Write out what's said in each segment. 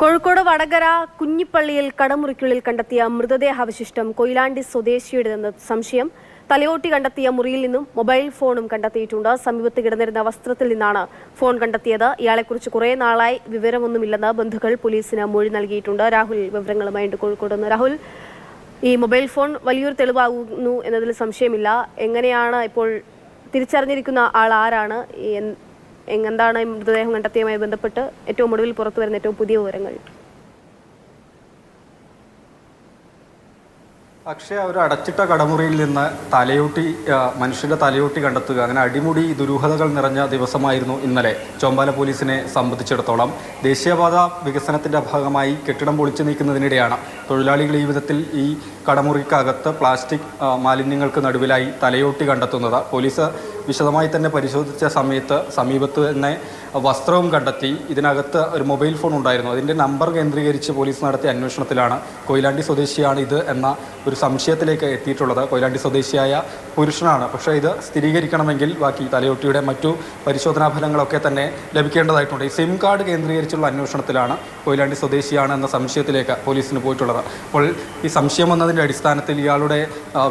കോഴിക്കോട് വടകര കുഞ്ഞിപ്പള്ളിയിൽ കടമുറിക്കുള്ളിൽ കണ്ടെത്തിയ മൃതദേഹാവശിഷ്ടം കൊയിലാണ്ടി സ്വദേശിയുടേതെന്ന് സംശയം. തലയോട്ടി കണ്ടെത്തിയ മുറിയിൽ നിന്നും മൊബൈൽ ഫോണും കണ്ടെത്തിയിട്ടുണ്ട്. സമീപത്ത് കിടന്നിരുന്ന വസ്ത്രത്തിൽ നിന്നാണ് ഫോൺ കണ്ടെത്തിയത്. ഇയാളെക്കുറിച്ച് കുറേ നാളായി വിവരമൊന്നുമില്ലെന്ന് ബന്ധുക്കൾ പോലീസിന് മൊഴി നൽകിയിട്ടുണ്ട്. രാഹുൽ വിവരങ്ങളുമായിട്ട് കോഴിക്കോട് നിന്ന്. രാഹുൽ ഈ മൊബൈൽ ഫോൺ വലിയൊരു തെളിവാകുന്നു എന്നതിൽ സംശയമില്ല. എങ്ങനെയാണ് ഇപ്പോൾ തിരിച്ചറിഞ്ഞിരിക്കുന്ന ആൾ ആരാണ്? എന്താണ് മൃതദേഹം കണ്ടെത്തിയതുമായി ബന്ധപ്പെട്ട് ഏറ്റവും ഒടുവിൽ പുറത്തു വരുന്ന ഏറ്റവും പുതിയ വിവരങ്ങൾ? അക്ഷയ ഒരു അടച്ചിട്ട കടമുറിയിൽ നിന്ന് തലയൂട്ടി മനുഷ്യന്റെ തലയൂട്ടി കണ്ടെത്തുക. അങ്ങനെ അടിമുടി ദുരൂഹതകൾ നിറഞ്ഞ ദിവസമായിരുന്നു ഇന്നലെ. ചോമ്പാല പോലീസിനെ സംബന്ധിച്ചിടത്തോളം ദേശീയപാത വികസനത്തിന്റെ ഭാഗമായി കെട്ടിടം പൊളിച്ചു നീക്കുന്നതിനിടെയാണ് തൊഴിലാളികൾ ഈ വിധത്തിൽ ഈ കടമുറിക്കകത്ത് പ്ലാസ്റ്റിക് മാലിന്യങ്ങൾക്ക് നടുവിലായി തലയോട്ടി കണ്ടെത്തുന്നത്. പോലീസ് വിശദമായി തന്നെ പരിശോധിച്ച സമയത്ത് സമീപത്ത് തന്നെ വസ്ത്രവും കണ്ടെത്തി ഇതിനകത്ത് ഒരു മൊബൈൽ ഫോൺ ഉണ്ടായിരുന്നു. അതിന്റെ നമ്പർ കേന്ദ്രീകരിച്ച് പോലീസ് നടത്തിയ അന്വേഷണത്തിലാണ് കൊയിലാണ്ടി സ്വദേശിയാണ് ഇത് എന്ന ഒരു സംശയത്തിലേക്ക് എത്തിയിട്ടുള്ളത്. കൊയിലാണ്ടി സ്വദേശിയായ പുരുഷനാണ്. പക്ഷേ ഇത് സ്ഥിരീകരിക്കണമെങ്കിൽ ബാക്കി തലയൊട്ടിയുടെ മറ്റു പരിശോധനാ ഫലങ്ങളൊക്കെ തന്നെ ലഭിക്കേണ്ടതായിട്ടുണ്ട്. ഈ സിം കാർഡ് കേന്ദ്രീകരിച്ചുള്ള അന്വേഷണത്തിലാണ് കൊയിലാണ്ടി സ്വദേശിയാണ് എന്ന സംശയത്തിലേക്ക് പോലീസിന് പോയിട്ടുള്ളത്. അപ്പോൾ ഈ സംശയം വന്നതിന്റെ അടിസ്ഥാനത്തിൽ ഇയാളുടെ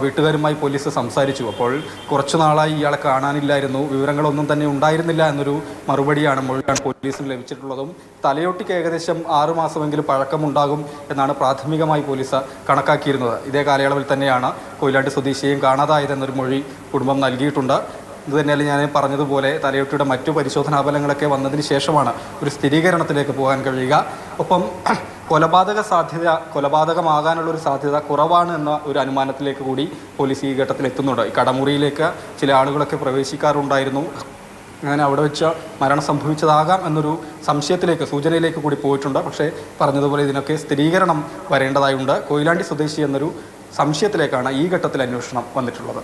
വീട്ടുകാരുമായി പോലീസ് സംസാരിച്ചു. അപ്പോൾ കുറച്ചു നാളായി ഇയാളെ കാണാനില്ലായിരുന്നു. വിവരങ്ങളൊന്നും തന്നെ ഉണ്ടായിരുന്നില്ല എന്നൊരു മറുപടിയാണ് മൊഴിയാണ് പോലീസിന് ലഭിച്ചിട്ടുള്ളതും. തലയോട്ടിക്ക് ഏകദേശം ആറു മാസമെങ്കിലും പഴക്കമുണ്ടാകും എന്നാണ് പ്രാഥമികമായി പോലീസ് കണക്കാക്കിയിരുന്നത്. ഇതേ കാലയളവിൽ തന്നെയാണ് കൊയിലാണ്ടി സ്വദേശിയെയും കാണാതായതെന്നൊരു മൊഴി കുടുംബം നൽകിയിട്ടുണ്ട്. ഇത് തന്നെയല്ല ഞാൻ പറഞ്ഞതുപോലെ തലയോട്ടിയുടെ മറ്റു പരിശോധനാ ഫലങ്ങളൊക്കെ വന്നതിന് ശേഷമാണ് ഒരു സ്ഥിരീകരണത്തിലേക്ക് പോകാൻ കഴിയുക. ഒപ്പം കൊലപാതക സാധ്യത കൊലപാതകമാകാനുള്ള ഒരു സാധ്യത കുറവാണ് എന്ന ഒരു അനുമാനത്തിലേക്ക് കൂടി പോലീസ് ഈ ഘട്ടത്തിൽ എത്തുന്നുണ്ട് ഈ കടമുറിയിലേക്ക് ചില ആളുകളൊക്കെ പ്രവേശിക്കാറുണ്ടായിരുന്നു. അങ്ങനെ അവിടെ വെച്ച് മരണം സംഭവിച്ചതാകാം എന്നൊരു സംശയത്തിലേക്ക് സൂചനയിലേക്ക് കൂടി പോയിട്ടുണ്ട്. പക്ഷേ പറഞ്ഞതുപോലെ ഇതിനൊക്കെ സ്ഥിരീകരണം വരേണ്ടതായുണ്ട്. കൊയിലാണ്ടി സ്വദേശി എന്നൊരു സംശയത്തിലേക്കാണ് ഈ ഘട്ടത്തിൽ അന്വേഷണം വന്നിട്ടുള്ളത്.